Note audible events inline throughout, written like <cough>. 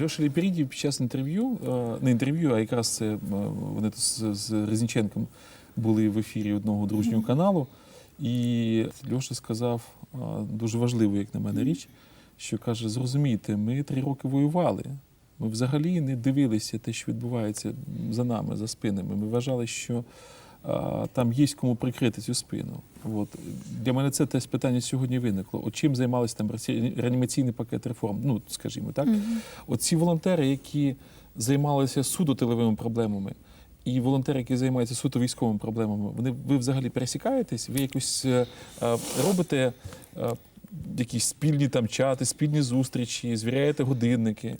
Льоша Ліперідів під час інтерв'ю, е, не інтерв'ю, а якраз це е, вони тут з, з Резніченком були в ефірі одного дружнього каналу. І Льоша сказав дуже важливу, як на мене, річ, що каже: зрозумійте, ми три роки воювали. Ми взагалі не дивилися те, що відбувається за нами, за спинами. Ми вважали, що там є кому прикрити цю спину. От. Для мене це теж питання сьогодні виникло. От чим займалися там реані- реанімаційний пакет реформ? Ну, скажімо так. Оці волонтери, які займалися суто тиловими проблемами, і волонтери, які займаються суто військовими проблемами, вони ви взагалі пересікаєтесь? Ви якось е, е, робите е, якісь спільні там чати, спільні зустрічі, звіряєте годинники?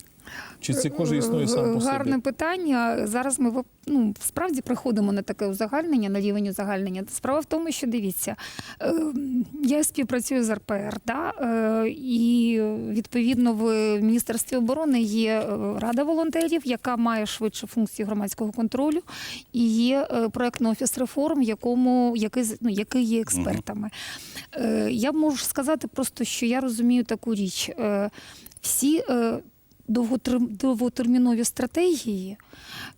Чи це кожен існує сам по собі? Гарне питання. Зараз ми ну, справді приходимо на таке узагальнення, на рівень узагальнення. Справа в тому, що дивіться, е, я співпрацюю з РПР, да? е, і відповідно в Міністерстві оборони є е, рада волонтерів, яка має швидше функції громадського контролю, і є е, проектний офіс реформ, якому який, ну, який є експертами. Я можу сказати просто, що я розумію таку річ. Всі довготермінові стратегії,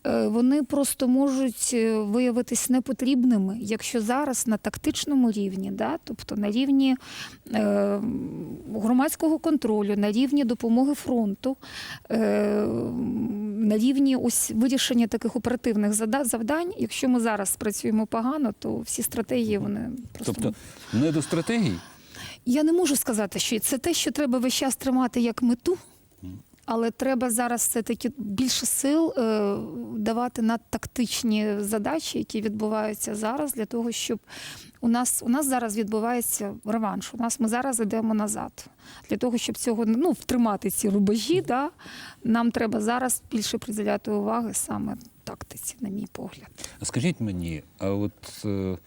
е, вони просто можуть е, виявитись непотрібними, якщо зараз на тактичному рівні, да, тобто на рівні е, громадського контролю, на рівні допомоги фронту, е, на рівні ось вирішення таких оперативних завдань. Якщо ми зараз працюємо погано, то всі стратегії вони просто Тобто не до стратегії? я не можу сказати, що це те, що треба весь час тримати як мету, але треба зараз все-таки більше сил е, давати на тактичні задачі, які відбуваються зараз, для того, щоб у нас у нас зараз відбувається реванш. У нас ми зараз йдемо назад. Для того, щоб цього ну, втримати ці рубежі, да, нам треба зараз більше приділяти уваги саме тактиці, на мій погляд. А Скажіть мені, а от е,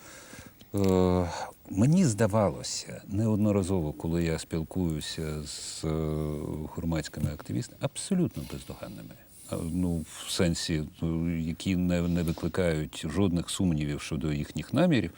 е, мені здавалося неодноразово, коли я спілкуюся з е, громадськими активістами, абсолютно бездоганними. Ну, в сенсі, ну, які не, не викликають жодних сумнівів щодо їхніх намірів,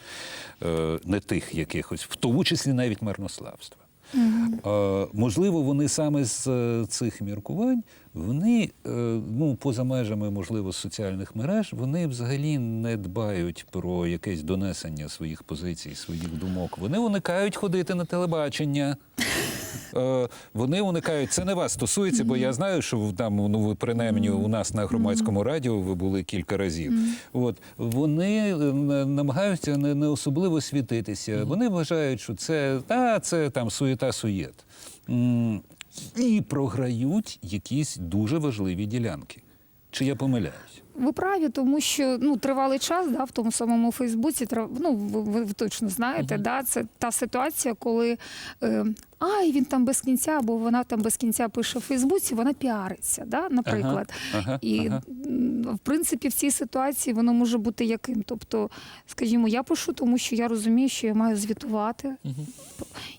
е, не тих якихось, в тому числі навіть марнославства. Е, Можливо, вони саме з е, цих міркувань, вони е, ну, поза межами, можливо, соціальних мереж, вони взагалі не дбають про якесь донесення своїх позицій, своїх думок. Вони уникають ходити на телебачення. Е, Вони уникають, це не вас стосується, бо я знаю, що там ну ви принаймні у нас на громадському радіо ви були кілька разів. От вони е, намагаються не, не особливо світитися. Вони вважають, що це та це там суєта суєт. І програють якісь дуже важливі ділянки. Чи я помиляюсь? Ви праві, тому що ну тривалий час, да, в тому самому Фейсбуці, трав- ну ви, ви- точно знаєте, да, це та ситуація, коли е, ай, він там без кінця, або вона там без кінця пише в Фейсбуці, вона піариться, да, наприклад. ага, І ага. в принципі в цій ситуації воно може бути яким. Тобто, скажімо, я пишу, тому що я розумію, що я маю звітувати.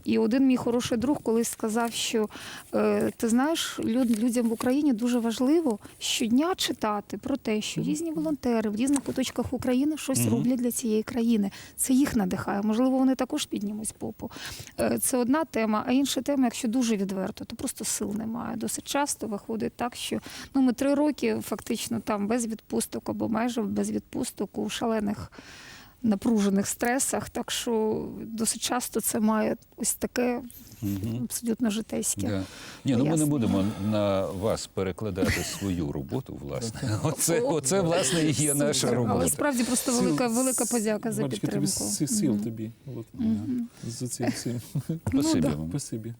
І один мій хороший друг колись сказав, що е, ти знаєш, люд, людям в Україні дуже важливо щодня читати про те, що різні волонтери в різних куточках України щось роблять для цієї країни. Це їх надихає. Можливо, вони також піднімуть попу. Е, це одна тема. А інша тема, якщо дуже відверто, то просто сил немає. Досить часто виходить так, що ну ми три роки фактично там без відпусток або майже без відпусток у шалених напружених стресах. Так що досить часто це має ось таке Мгм. абсолютно житейське. Да. Ні, ну ми не будемо на вас перекладати свою роботу, власне. <laughs> Оце, оце власне, і є наша Але робота. справді просто велика, велика подяка за тобі підтримку. си- сил тобі. От, за цим всім. Спасибі вам. Спасибі.